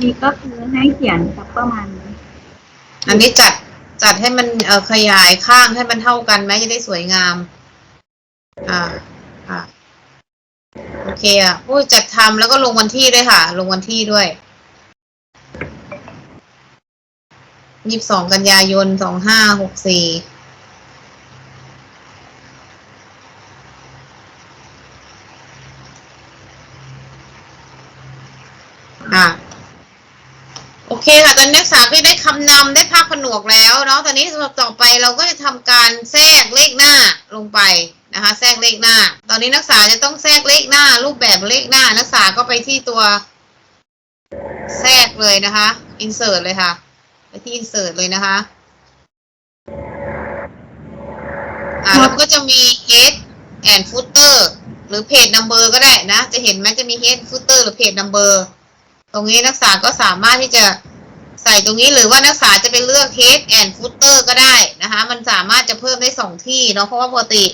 นี่ก็คือให้เขียนสักประมาณนี้อันนี้จัดจัดให้มันเออขยายข้างให้มันเท่ากันไหมจะได้สวยงาม อ่าอ่าโอเคอะผู้จัดทำแล้วก็ลงวันที่ด้วยค่ะ ลงวันที่ด้วยยี่สิบสองกันยายนสองห้าหกสี่อะ โอ เคค่ะตอนนี้นักศึกษาก็ได้คำนำได้ภาคผนวกแล้วเนาะตอนนี้สำหรับต่อไปเราก็จะทำการแทรกเลขหน้าลงไปนะคะแทรกเลขหน้า ตอนนี้นักศึกษาจะต้องแทรกเลขหน้า รูปแบบเลขหน้า นักศึกษาก็ไปที่ตัวแทรกเลยนะคะ insert เลยค่ะ ไปที่ insert เลยนะคะอ่าแล้วก็จะมี head and footer หรือ page number ก็ได้นะ จะเห็นไหมจะมี head footer หรือ page number ตรงนี้นักศึกษาก็สามารถที่จะใส่ตรงนี้หรือว่านักศึกษาจะไปเลือก head and footer ก็ได้นะคะ มันสามารถจะเพิ่มได้สองที่เนาะเพราะว่าปกติ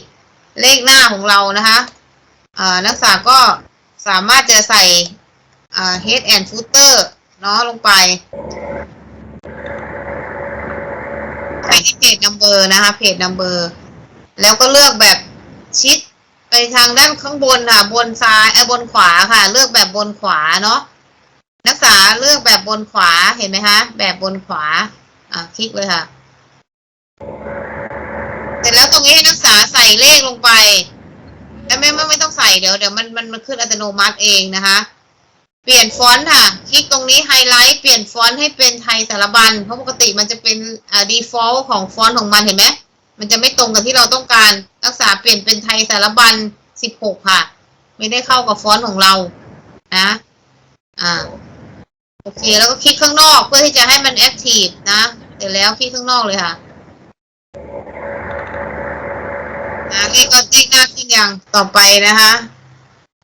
เลขหน้าของเรานะคะนักศึกษาก็สามารถจะใส่ head and footer เนาะลงไปไปที่เพจ number นะคะเพจ number แล้วก็เลือกแบบชิดไปทางด้านข้างบนค่ะ บนซ้ายเออบนขวาค่ะ เลือกแบบบนขวาเนาะ นักศึกษาเลือกแบบบนขวาเห็นไหมคะ แบบบนขวา อ่าคลิกเลยค่ะ เสร็จแล้วตรงนี้ให้นักศึกษาใส่เลขลงไปแต่ไม่ไม่ไม่ต้องใส่เดี๋ยวเดี๋ยวมันมันมันขึ้นอัตโนมัติเองนะคะ เปลี่ยนฟอนต์ค่ะ คลิกตรงนี้ไฮไลท์เปลี่ยนฟอนต์ให้เป็นไทยสารบัญเพราะปกติมันจะเป็นอ่า default ของฟอนต์ของมันเห็นไหมมันจะไม่ตรงกับที่เราต้องการนักศึกษาเปลี่ยนเป็นไทยสารบัญ16ค่ะ ไม่ได้เข้ากับฟอนต์ของเรานะ อ่า โอเค แล้วก็คลิกข้างนอกเพื่อที่จะให้มันแอคทีฟนะเสร็จแล้วคลิกข้างนอกเลยค่ะนะเลขก็เลขหน้าขึ้นยังต่อไปนะคะ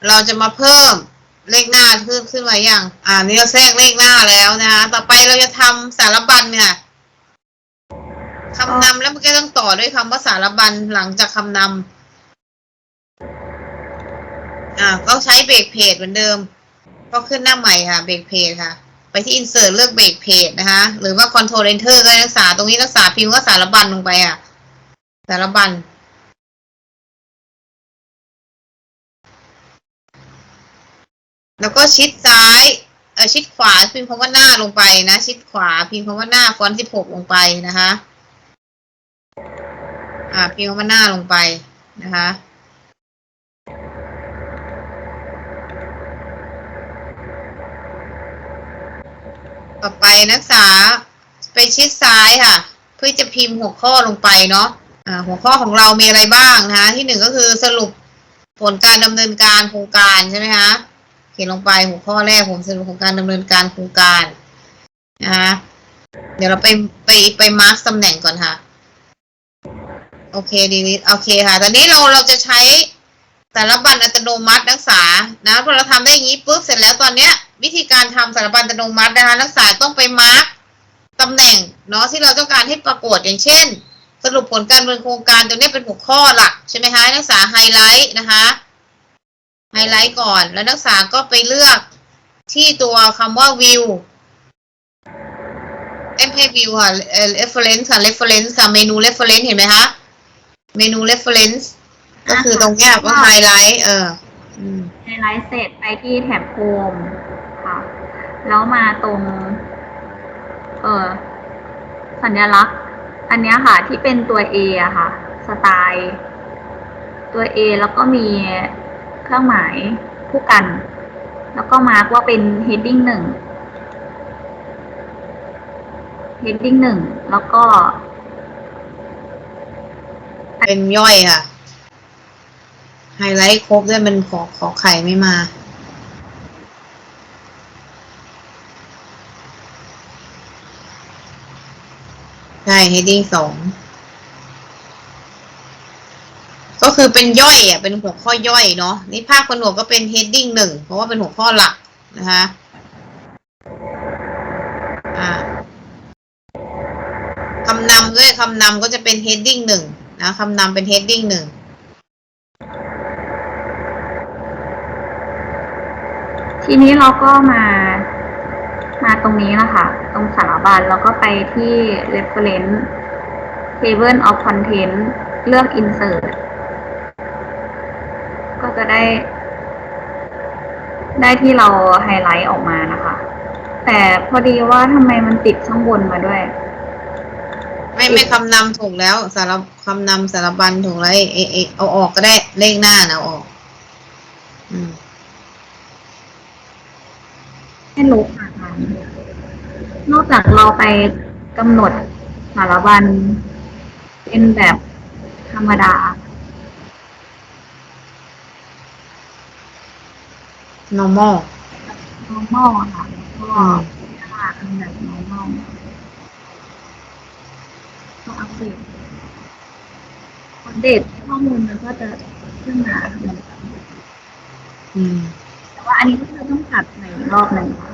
เราจะมาเพิ่มเลขหน้าขึ้นขึ้นมาอย่างอ่านี่เราแทรกเลขหน้าแล้วนะคะต่อไปเราจะทำสารบัญเนี่ยคำนำแล้วมันก็ต้องต่อด้วยคำว่าสารบัญหลังจากคำนำอ่าก็ใช้เบรกเพจเหมือนเดิม ก็ขึ้นหน้าใหม่ค่ะเบรกเพจค่ะ ไปที่ insert เลือกเบรกเพจนะคะ หรือว่า control enter ก็รักษาตรงนี้รักษาพิมพ์ว่าสารบัญลงไปอะ สารบัญแล้วก็ชิดซ้ายเออชิดขวาพิมพ์คำว่าหน้าลงไปนะ ชิดขวาพิมพ์คำว่าหน้าฟอนต์สิบหกลงไปนะคะ อ่าพิมพ์คำว่าหน้าลงไปนะคะ ต่อไปนักศึกษาไปชิดซ้ายค่ะ เพื่อจะพิมพ์หัวข้อลงไปเนาะอ่าหัวข้อของเรามีอะไรบ้างนะคะ ที่หนึ่งก็คือสรุปผลการดำเนินการโครงการใช่ไหมคะเขียนลงไปหัวข้อแรกผมสรุปผลการดำเนินการโครงการนะคะเดี๋ยวเราไปไปไปมาร์กตำแหน่งก่อนค่ะ โอเคดีลิทโอเคค่ะ ตอนนี้เราเราจะใช้สารบัญอัตโนมัตินักศึกษานะพอเราทำได้อย่างนี้ปุ๊บเสร็จแล้วตอนเนี้ย วิธีการทำสารบัญอัตโนมัตินะคะนักศึกษาต้องไปมาร์กตำแหน่งเนาะที่เราต้องการให้ปรากฏอย่างเช่น สรุปผลการดำเนินโครงการตัวนี้เป็นหัวข้อหลักใช่ไหมคะนักศึกษาไฮไลท์นะคะไฮไลท์ก่อนแล้วนักศึกษาก็ไปเลือกที่ตัวคำว่า view เอ็มให้ view ค่ะเอ่อ reference ค่ะ reference ค่ะเมนู reference เห็นไหมคะเมนู reference ก็คือตรงเนี้ยว่าไฮไลท์เอออืมไฮไลท์เสร็จไปที่แถบโฮมค่ะ แล้วมาตรง เออสัญลักษณ์ อันนี้ค่ะ ที่เป็นตัว A อะค่ะ สไตล์ตัว A แล้วก็มีเครื่องหมายคู่กัน แล้วก็มาร์กว่าเป็น heading หนึ่ง heading หนึ่ง แล้วก็ เป็นย่อยค่ะ ไฮไลท์ครบด้วยมันขอขอไข่ไม่มา ใช่ heading สองก็คือเป็นย่อยอะเป็นหัวข้อย่อยเนาะนี่ภาคผนวกก็เป็น heading หนึ่งเพราะว่าเป็นหัวข้อหลักนะคะคำนำด้วยคำนำก็จะเป็น heading หนึ่งนะคำนำเป็น heading หนึ่งทีนี้เราก็มา มาตรงนี้นะคะ ตรงสารบัญแล้วก็ไปที่ reference table of content เลือก insert ก็จะได้ ได้ที่เราไฮไลท์ออกมานะคะ แต่พอดีว่าทำไมมันติดข้างบนมาด้วย ไม่ไม่คำนำถูกแล้ว สารคำนำสารบัญถูกแล้วเอเอเอาออกก็ได้เลขหน้านะเอาออก อืมให้ลบอาจารย์ นอกจากเราไปกำหนดสารบัญเป็นแบบธรรมดา normal normal อะค่ะก็อืมค่าเป็นแบบ normal ก็อัปเดตอัปเดตข้อมูลมันก็จะขึ้นมาเหมือนกันอืมแต่ว่าอันนี้ก็คือต้องตัดใหม่อีกรอบหนึ่งค่ะ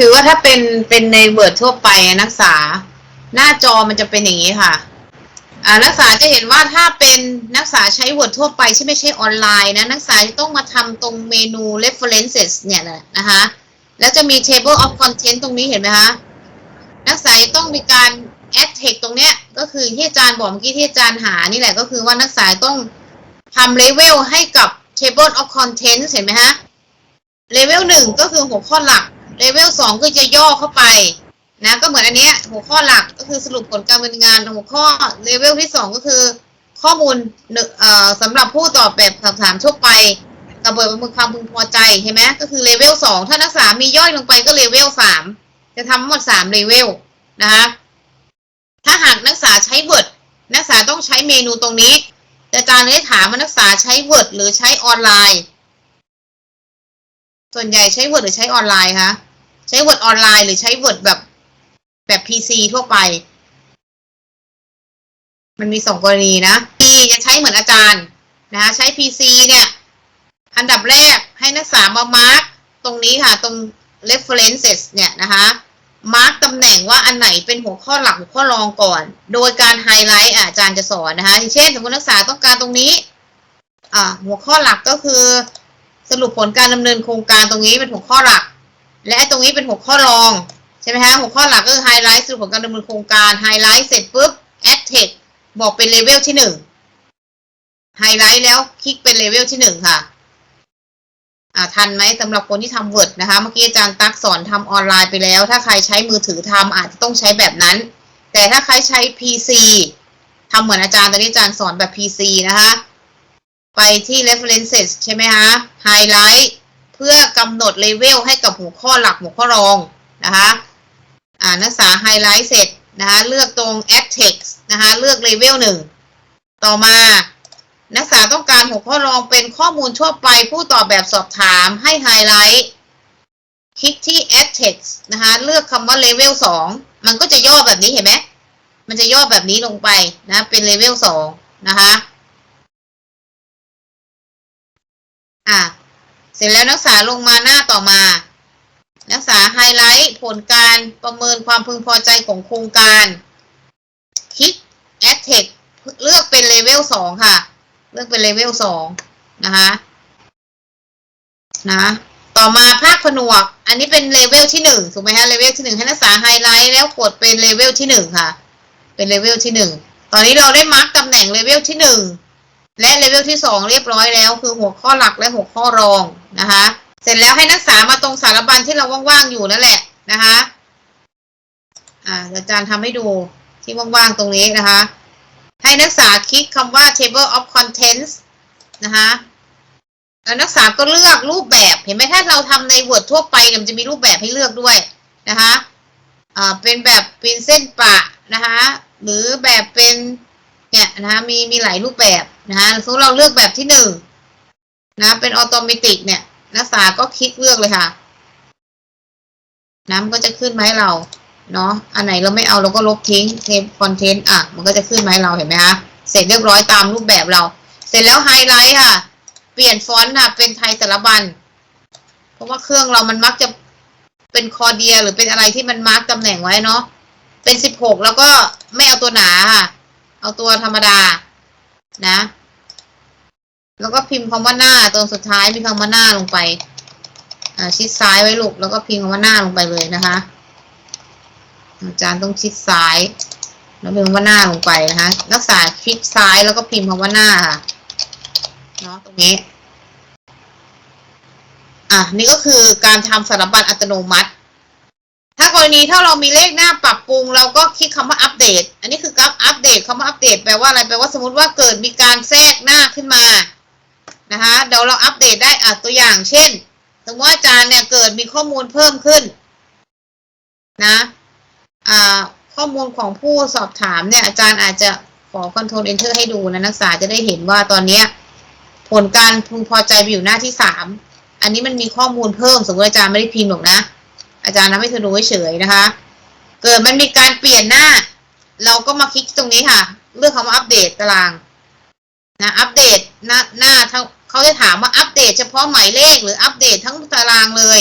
คือว่าถ้าเป็นเป็นในเวิร์ดทั่วไปนักศึกษา หน้าจอมันจะเป็นอย่างนี้ค่ะนักศึกษาจะเห็นว่าถ้าเป็นนักศึกษาใช้ Word ทั่วไปที่ไม่ใช่ออนไลน์นะนักศึกษาจะต้องมาทำตรงเมนู references เนี่ยนะนะคะแล้วจะมี table of content ตรงนี้เห็นไหมคะนักศึกษาต้องมีการ add text ตรงเนี้ยก็คือที่อาจารย์บอกเมื่อกี้ที่อาจารย์หานี่แหละก็คือว่านักศึกษาต้องทำ level ให้กับ table of content เห็นไหมฮะ level หนึ่งก็คือหัวข้อหลัก level สองคือจะย่อเข้าไปนะก็เหมือนอันเนี้ยหัวข้อหลักก็คือสรุปผลการดำเนินงานหัวข้อเลเวลที่สองก็คือ ข้อมูลเอ่อสำหรับผู้ตอบแบบคำถามทั่วไปกระบวนการประเมินความพึงพอใจใช่ไหมก็คือเลเวลสองถ้านักศึกษามีย่อยลงไปก็เลเวลสามจะทำหมดสามเลเวลนะคะถ้าหากนักศึกษาใช้ Word นักศึกษาต้องใช้เมนูตรงนี้อาจารย์ได้ถามว่านักศึกษาใช้ Word หรือใช้ออนไลน์ ส่วนใหญ่ใช้ Word หรือใช้ออนไลน์คะ ใช้ Word ออนไลน์หรือใช้ Word แบบแบบ PC ทั่วไป มันมีสองกรณีนะ P จะใช้เหมือนอาจารย์นะคะใช้ PC เนี่ย อันดับแรกให้นักศึกษามามาร์กตรงนี้ค่ะ ตรง references เนี่ยนะคะมาร์กตำแหน่งว่าอันไหนเป็นหัวข้อหลักหัวข้อรองก่อน โดยการไฮไลท์อาจารย์จะสอนนะคะเช่นสมมตินักศึกษาต้องการตรงนี้อ่าหัวข้อหลักก็คือ สรุปผลการดำเนินโครงการตรงนี้เป็นหัวข้อหลัก และตรงนี้เป็นหัวข้อรอง ใช่ไหมคะหัวข้อหลักก็คือไฮไลท์สรุปผลการดำเนินโครงการไฮไลท์เสร็จปุ๊บแอดเทคบอกเป็นเลเวลที่หนึ่งไฮไลท์แล้วคลิกเป็นเลเวลที่หนึ่งค่ะอ่าทันไหมสำหรับคนที่ทำ Word นะคะ เมื่อกี้อาจารย์ตักสอนทำออนไลน์ไปแล้ว ถ้าใครใช้มือถือทำอาจจะต้องใช้แบบนั้น แต่ถ้าใครใช้ PC ทำเหมือนอาจารย์ตอนนี้อาจารย์สอนแบบ PC นะคะ ไปที่ references ใช่ไหมคะไฮไลท์ เพื่อกำหนดเลเวลให้กับหัวข้อหลักหัวข้อรองนะคะอ่านักศึกษาไฮไลท์เสร็จนะคะเลือกตรง add text นะคะเลือกเลเวลหนึ่งต่อมานักศึกษาต้องการหัวข้อรองเป็นข้อมูลทั่วไปผู้ตอบแบบสอบถามให้ไฮไลท์คลิกที่ add text นะคะเลือกคำว่าเลเวลสองมันก็จะย่อแบบนี้เห็นไหมมันจะย่อแบบนี้ลงไปนะเป็นเลเวลสองนะคะอะ เสร็จแล้วนักศึกษาลงมาหน้าต่อมา นักศึกษาไฮไลท์ผลการประเมินความพึงพอใจของโครงการคลิก Add Text เลือกเป็นเลเวลสองค่ะ เลือกเป็นเลเวลสองนะคะนะต่อมาภาคผนวก อันนี้เป็นเลเวลที่หนึ่งถูกไหมฮะเลเวลที่หนึ่งให้นักศึกษาไฮไลท์แล้วกดเป็นเลเวลที่หนึ่งค่ะ เป็นเลเวลที่หนึ่งตอนนี้เราได้มาร์กตำแหน่งเลเวลที่หนึ่งและเลเวลที่สองเรียบร้อยแล้ว คือหัวข้อหลักและหัวข้อรอง นะคะ เสร็จแล้วให้นักศึกษามาตรงสารบัญที่เราว่างๆอยู่นั่นแหละนะคะอ่าอาจารย์ทำให้ดูที่ว่างๆตรงนี้นะคะ ให้นักศึกษาคลิกคำว่า table of contents นะคะแล้วนักศึกษาก็เลือกรูปแบบเห็นไหมถ้าเราทำใน Word ทั่วไปมันจะมีรูปแบบให้เลือกด้วยนะคะอ่าเป็นแบบเป็นเส้นปะนะคะหรือแบบเป็นเนี่ยนะคะมีมีหลายรูปแบบนะคะสมมติเราเลือกแบบที่หนึ่งนะเป็นออโตเมติกเนี่ย นักศึกษาก็คลิกเลือกเลยค่ะ น้ำก็จะขึ้นมาให้เราเนาะอันไหนเราไม่เอาเราก็ลบทิ้งเทปคอนเทนต์อะ มันก็จะขึ้นมาให้เราเห็นไหมคะเสร็จเรียบร้อยตามรูปแบบเรา เสร็จแล้วไฮไลท์ค่ะ เปลี่ยนฟอนต์ค่ะ เป็นไทยสารบัญเพราะว่าเครื่องเรามันมักจะเป็นคอเดียหรือเป็นอะไรที่มันมาร์กตำแหน่งไว้เนาะเป็นสิบหกแล้วก็ไม่เอาตัวหนาค่ะ เอาตัวธรรมดานะ แล้วก็พิมพ์คำว่าหน้าตรงสุดท้ายมีคำว่าหน้าลงไป อ่า ชิดซ้ายไว้ลูกแล้วก็พิมพ์คำว่าหน้าลงไปเลยนะคะ อาจารย์ต้องชิดซ้าย แล้วพิมพ์คำว่าหน้าลงไปนะคะรักษาคลิกซ้ายแล้วก็พิมพ์คำว่าหน้าค่ะเนาะตรงนี้ อะนี่ก็คือการทำสารบัญอัตโนมัติ ถ้ากรณีถ้าเรามีเลขหน้าปรับปรุง เราก็คลิกคำว่าอัปเดต อันนี้คือการอัปเดตคำว่าอัปเดตแปลว่าอะไรแปลว่าสมมติว่าเกิดมีการแทรกหน้าขึ้นมา นะคะเดี๋ยวเราอัปเดตได้อะตัวอย่างเช่นสมมติว่าอาจารย์เนี่ยเกิดมีข้อมูลเพิ่มขึ้นนะอ่าข้อมูลของผู้สอบถามเนี่ยอาจารย์อาจจะขอ Ctrl Enter ให้ดูนะนักศึกษาจะได้เห็นว่าตอนเนี้ยผลการพึงพอใจไปอยู่หน้าที่สามอันนี้มันมีข้อมูลเพิ่มสมมติอาจารย์ไม่ได้พิมพ์หรอกนะ อาจารย์ทำให้เธอดูเฉยนะคะ เกิดมันมีการเปลี่ยนหน้า เราก็มาคลิกตรงนี้ค่ะ เลือกคำว่าอัปเดตตารางนะอัปเดตหน้าหน้าทั้ง เขาจะถามว่าอัปเดตเฉพาะหมายเลขหรืออัปเดตทั้งตารางเลย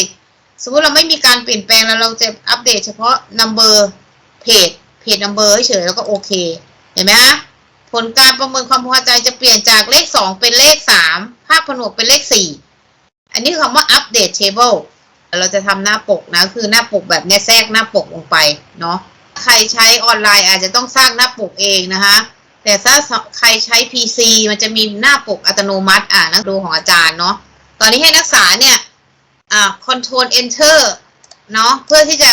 สมมติเราไม่มีการเปลี่ยนแปลงแล้วเราจะอัปเดตเฉพาะ number เพจเพจ number เฉยแล้วก็โอเค เห็นไหมคะผลการประเมินความพอใจจะเปลี่ยนจากเลขสองเป็นเลขสามภาคผนวกเป็นเลขสี่อันนี้คือคำว่า update table เราจะทำหน้าปกนะ คือหน้าปกแบบเนี้ยแทรกหน้าปกลงไปเนาะใครใช้ออนไลน์อาจจะต้องสร้างหน้าปกเองนะคะ แต่ถ้าใครใช้ PC มันจะมีหน้าปกอัตโนมัติ อ่านักดูของอาจารย์เนาะตอนนี้ให้นักศึกษาเนี่ยอ่า control enter เนาะเพื่อที่จะ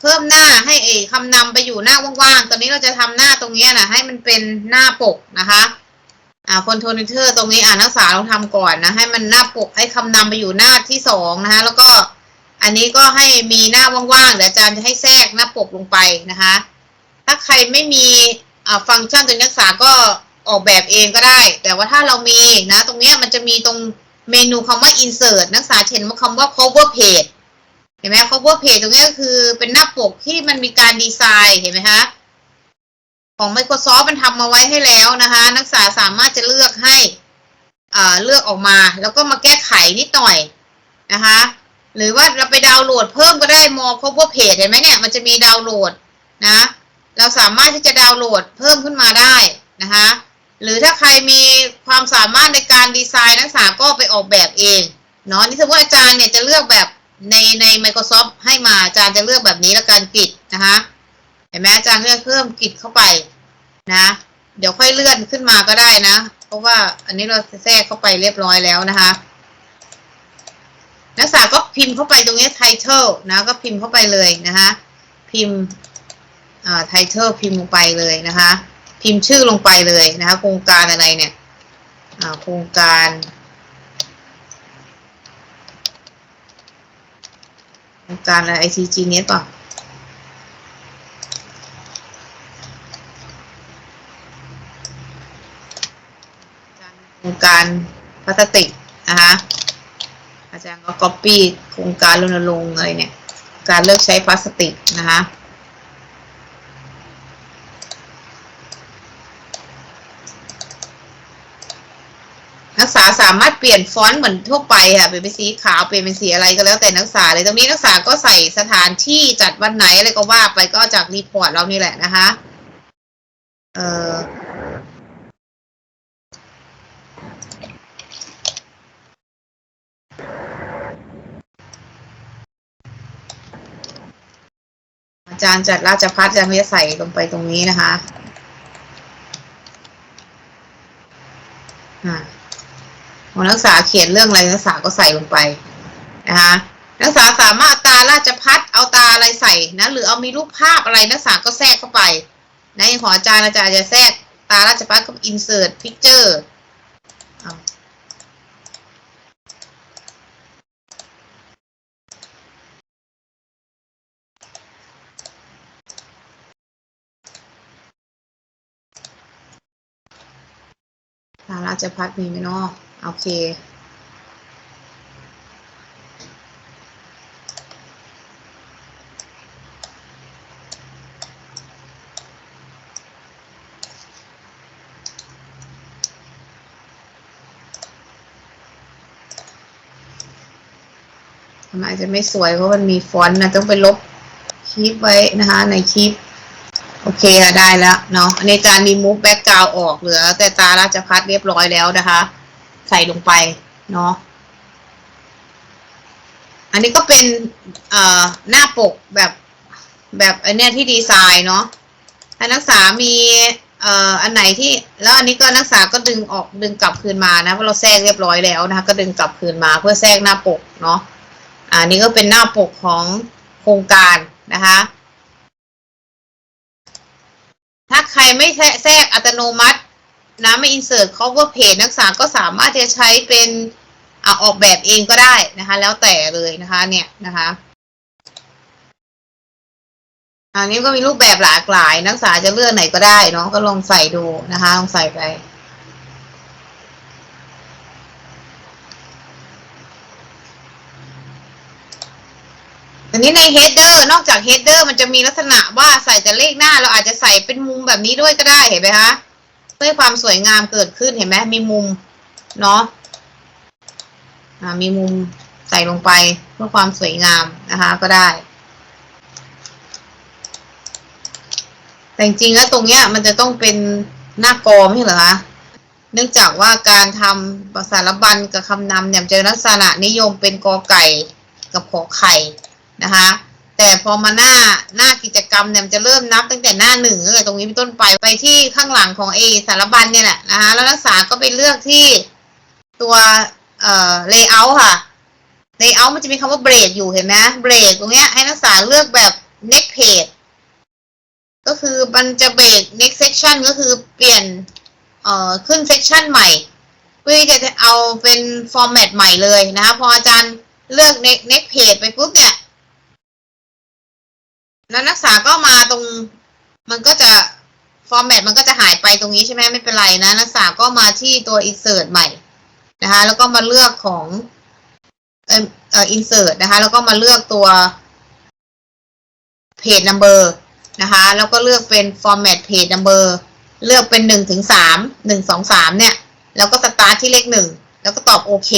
เพิ่มหน้าให้เอคำนำไปอยู่หน้าว่างๆ ตอนนี้เราจะทำหน้าตรงเนี้ยนะให้มันเป็นหน้าปกนะคะอ่า control enter ตรงนี้อ่านักศึกษาลองทำก่อนนะให้มันหน้าปกให้คำนำไปอยู่หน้าที่สองนะคะแล้วก็อันนี้ก็ให้มีหน้าว่างๆเดี๋ยวอาจารย์จะให้แทรกหน้าปกลงไปนะคะ ถ้าใครไม่มี ฟังก์ชันตัวนักศึกษาก็ออกแบบเองก็ได้ แต่ว่าถ้าเรามีนะตรงเนี้ยมันจะมีตรงเมนูคำว่า insert นักศึกษาเห็นว่าคำว่า cover page เห็นไหม cover page ตรงนี้ก็คือเป็นหน้าปกที่มันมีการดีไซน์เห็นไหมคะของ Microsoft มันทำมาไว้ให้แล้วนะคะ นักศึกษาสามารถจะเลือกให้อ่าเลือกออกมา แล้วก็มาแก้ไขนิดหน่อยนะคะ หรือว่าเราไปดาวน์โหลดเพิ่มก็ได้ more cover page เห็นไหมเนี่ย มันจะมีดาวน์โหลดนะ เราสามารถที่จะดาวน์โหลดเพิ่มขึ้นมาได้นะคะหรือถ้าใครมีความสามารถในการดีไซน์นักศึกษาก็ไปออกแบบเองเนาะนี่สมมติอาจารย์เนี่ยจะเลือกแบบในใน Microsoft ให้มาอาจารย์จะเลือกแบบนี้แล้วกันกริดนะคะเห็นไหมอาจารย์เลือกเพิ่มกริดเข้าไปนะเดี๋ยวค่อยเลื่อนขึ้นมาก็ได้นะ เพราะว่าอันนี้เราแทรกเข้าไปเรียบร้อยแล้วนะคะ นักศึกษาก็พิมพ์เข้าไปตรงนี้ title นะก็พิมพ์เข้าไปเลยนะคะพิมพ์ อ่า title พิมพ์ลงไปเลยนะคะ พิมพ์ชื่อลงไปเลยนะคะ โครงการอะไรเนี่ยอ่าโครงการโครงการอะไร ICG เนี้ยป่ะโครงการพลาสติกนะคะอาจารย์ก็ copy โครงการรณรงค์อะไรเนี่ย การเลิกใช้พลาสติกนะคะ นักศึกษาสามารถเปลี่ยนฟอนต์เหมือนทั่วไปค่ะเปลี่ยนเป็นสีขาวเปลี่ยนเป็นสีอะไรก็แล้วแต่นักศึกษาเลยตรงนี้นักศึกษาก็ใส่สถานที่จัดวันไหนอะไรก็ว่าไปก็จากรีพอร์ตเรานี่แหละนะคะเอ่ออาจารย์จัดราชพัฒอาจารย์ก็จะใส่ลงไปตรงนี้นะคะอ่า ของ นักศึกษาเขียนเรื่องอะไรนักศึกษาก็ใส่ลงไปนะคะนักศึกษาสามารถตาราชพัฒเอาตาอะไรใส่นะหรือเอามีรูปภาพอะไรนักศึกษาก็แทรกเข้าไปนะอย่างของอาจารย์อาจารย์จะแทรกตาราชพัฒกับ insert picture เอาตาราชพัฒมีไหมเนาะ โอเค มันอาจจะไม่สวยเพราะมันมีฟอนต์นะ ต้องไปลบคลิปไว้นะคะในคลิป โอเคค่ะได้แล้วเนาะในการรีมูฟแบ็กกราวออกเหลือ แต่ตาราชพัฒเรียบร้อยแล้วนะคะ ใส่ลงไปเนาะอันนี้ก็เป็นเอ่อหน้าปกแบบแบบอันเนี้ยที่ดีไซน์เนาะถ้านักศึกษามีเอ่ออันไหนที่แล้วอันนี้ก็นักศึกษาก็ดึงออกดึงกลับคืนมานะเพราะเราแทรกเรียบร้อยแล้วนะคะก็ดึงกลับคืนมาเพื่อแทรกหน้าปกเนาะอันนี้ก็เป็นหน้าปกของโครงการนะคะ ถ้าใครไม่แทรแทรกอัตโนมัติ นะไม่ insert cover page นักศึกษาก็สามารถจะใช้เป็นอออกแบบเองก็ได้นะคะ แล้วแต่เลยนะคะเนี่ยนะคะอันนี้ก็มีรูปแบบหลากหลาย นักศึกษาจะเลือกไหนก็ได้เนาะก็ลองใส่ดูนะคะลองใส่ไปอันนี้ใน header นอกจาก header มันจะมีลักษณะว่าใส่แต่เลขหน้า เราอาจจะใส่เป็นมุมแบบนี้ด้วยก็ได้เห็นไหมคะ เพื่อความสวยงามเกิดขึ้นเห็นไหมมีมุมเนาะมีมุมใส่ลงไปเพื่อความสวยงามนะคะก็ได้ แต่จริงๆแล้วตรงเนี้ยมันจะต้องเป็นหน้ากอไม่เหรอคะเนื่องจากว่าการทำภาษาละบันกับคำนำเนี่ยจะลักษณะนิยมเป็นกอไก่กับขอไข่นะคะ แต่พอมาหน้าหน้ากิจกรรมเนี่ยมันจะเริ่มนับตั้งแต่หน้าหนึ่งตั้งแต่ตรงนี้เป็นต้นไปไปที่ข้างหลังของเอสารบัญเนี่ยแหละนะคะแล้วนักศึกษาก็ไปเลือกที่ตัวเอ่อ layout ค่ะ layout มันจะมีคำว่า break อยู่เห็นไหม break ตรงเนี้ยให้นักศึกษาเลือกแบบ next page ก็คือมันจะ break next section ก็คือเปลี่ยนเอ่อขึ้น section ใหม่ เพื่อที่จะเอาเป็น format ใหม่เลยนะคะพออาจารย์เลือก next next page ไปปุ๊บเนี่ย แล้วนักศึกษาก็มาตรง มันก็จะ format มันก็จะหายไปตรงนี้ใช่ไหมไม่เป็นไรนะ นักศึกษาก็มาที่ตัว insert ใหม่นะคะ แล้วก็มาเลือกของเอ่อเอ่อ insert นะคะ แล้วก็มาเลือกตัว page number นะคะ แล้วก็เลือกเป็น format page number เลือกเป็นหนึ่งถึงสามหนึ่งสองสามเนี่ย แล้วก็สตาร์ทที่เลขหนึ่งแล้วก็ตอบโอเค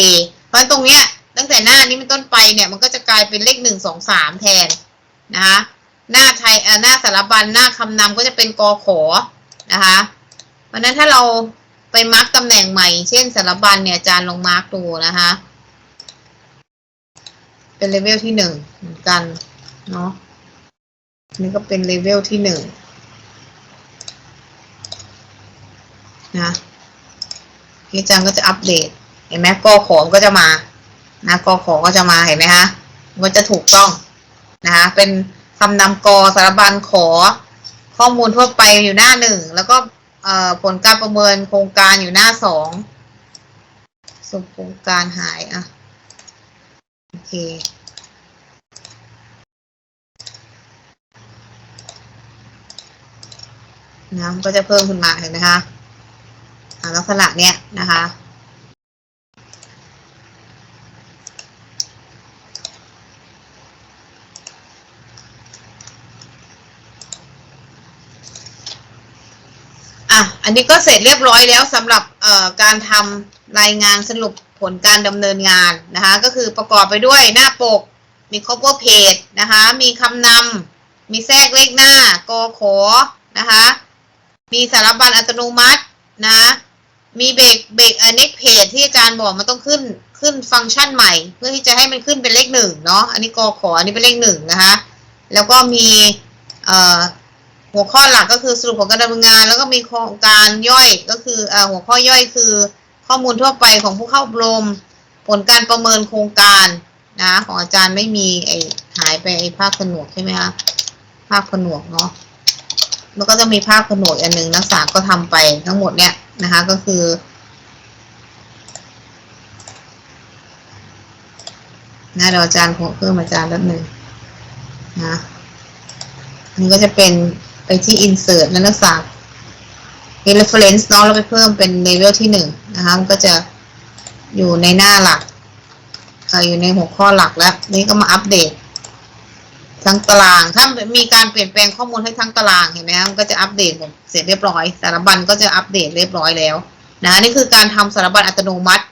เพราะตรงเนี้ยตั้งแต่หน้านี้เป็นต้นไปเนี่ย มันก็จะกลายเป็นเลขหนึ่งสองสามแทนนะคะ หน้าไทยหน้าสารบัญหน้าคำนำก็จะเป็นกอขอนะคะเพราะฉะนั้นถ้าเราไปมาร์กตำแหน่งใหม่ เช่นสารบัญเนี่ยอาจารย์ลองมาร์กดูนะคะ เป็นเลเวลที่หนึ่งเหมือนกันเนาะนี่ก็เป็นเลเวลที่หนึ่งนะอาจารย์ก็จะอัปเดต เห็นไหมกอขอมก็จะมา นะกอขอก็จะมาเห็นไหมคะมันจะถูกต้องนะคะเป็น คำนำกอสารบัญขอ ข้อมูลทั่วไปอยู่หน้าหนึ่งแล้วก็ผลการประเมินโครงการอยู่หน้าสองสมโครงการหายอะโอเคนะก็จะเพิ่มขึ้นมาเห็นไหมคะลักษณะเนี้ยนะคะ นนี้ก็เสร็จเรียบร้อยแล้วสำหรับการทำรายงานสรุปผลการดำเนินงานนะคะก็คือประกอบไปด้วยหน้าปก มี cover page นะคะมีคำนำมีแทรกเลขหน้ากอขอนะคะมีสารบัญอัตโนมัตินะมีเบรกเบรกเอ่อ next page ที่อาจารย์บอกมันต้องขึ้นขึ้นฟังก์ชันใหม่ เพื่อที่จะให้มันขึ้นเป็นเลขหนึ่งเนาะอันนี้กอขออันนี้เป็นเลขหนึ่งนะคะแล้วก็มี หัวข้อหลักก็คือสรุปผลการดำเนินงาน แล้วก็มีโครงการย่อยก็คืออหัวข้อย่อยคือ ข้อมูลทั่วไปของผู้เข้าอบรม ผลการประเมินโครงการนะของอาจารย์ไม่มีไอหายไปไอภาคผนวกใช่ไหมคะภาคผนวกเนาะแล้วก็จะมีภาคผนวกอันหนึ่งนักศึกษาก็ทำไปทั้งหมดเนี่ยนะคะก็คือนะเดี๋ยวอาจารย์เพิ่มอาจารย์แป๊บหนึ่งนะอันนี้ก็จะเป็น ไปที่ insert แล้วนักศึกษา reference เนาะแล้วไปเพิ่มเป็นเลเวลที่หนึ่งนะคะ มันก็จะอยู่ในหน้าหลักออยู่ในหัวข้อหลักแล้ว นี่ก็มาอัปเดต ทั้งตาราง ถ้ามีการเปลี่ยนแปลงข้อมูลให้ทั้งตารางเห็นไหมคะมันก็จะอัปเดตหมดเสร็จเรียบร้อย สารบัญก็จะอัปเดตเรียบร้อยแล้วนะนี่คือการทำสารบัญอัตโนมัติ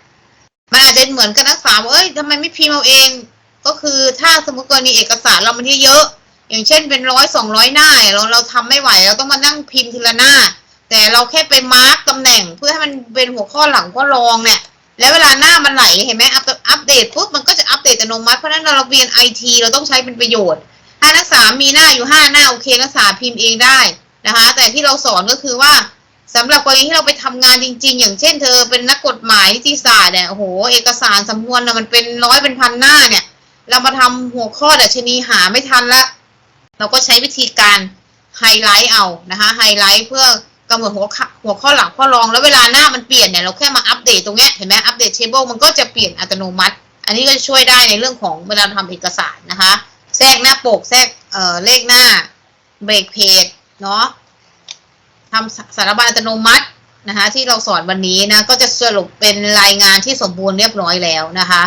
มันอาจจะเหมือนกับนักศึกษาเอ้ยทำไมไม่พิมพ์เอาเอง ก็คือถ้าสมมติกรณีเอกสารเรามันเยอะ อย่างเช่นเป็นร้อยสองร้อยหน้าเราเราทำไม่ไหวเราต้องมานั่งพิมพ์ทีละหน้า แต่เราแค่ไปมาร์กตำแหน่ง เพื่อให้มันเป็นหัวข้อหลังข้อรองเนี่ยแล้วเวลาหน้ามันไหลเห็นไหมอัปเดตปุ๊บมันก็จะอัปเดตอัตโนมัติเพราะนั้นเราเรียนไอทีเราต้องใช้เป็นประโยชน์ถ้านักศึกษามีหน้าอยู่ห้าหน้าโอเคนักศึกษาพิมพ์เองได้นะคะ แต่ที่เราสอนก็คือว่าสำหรับกรณีที่เราไปทำงานจริง ๆ อย่างเช่นเธอเป็นนักกฎหมายนิติศาสตร์เนี่ยโอ้โหเอกสารสำนวนน่ะมันเป็นร้อยเป็นพันหน้าเนี่ย เรามาทำหัวข้อดัชนีหาไม่ทันละ เราก็ใช้วิธีการไฮไลท์เอานะคะไฮไลท์เพื่อกำหนดหัวข้อหัวข้อหลักข้อรองแล้วเวลาหน้ามันเปลี่ยนเนี่ยเราแค่มาอัปเดตตรงเนี้ยเห็นไหมอัปเดตเทเบิลมันก็จะเปลี่ยนอัตโนมัติ อันนี้ก็ช่วยได้ในเรื่องของเวลาทำเอกสารนะคะ แทรกหน้าปกแทรกเอ่อเลขหน้าเบรกเพจเนาะทำสารบัญอัตโนมัตินะคะที่เราสอนวันนี้นะก็จะสรุปเป็นรายงานที่สมบูรณ์เรียบร้อยแล้วนะคะ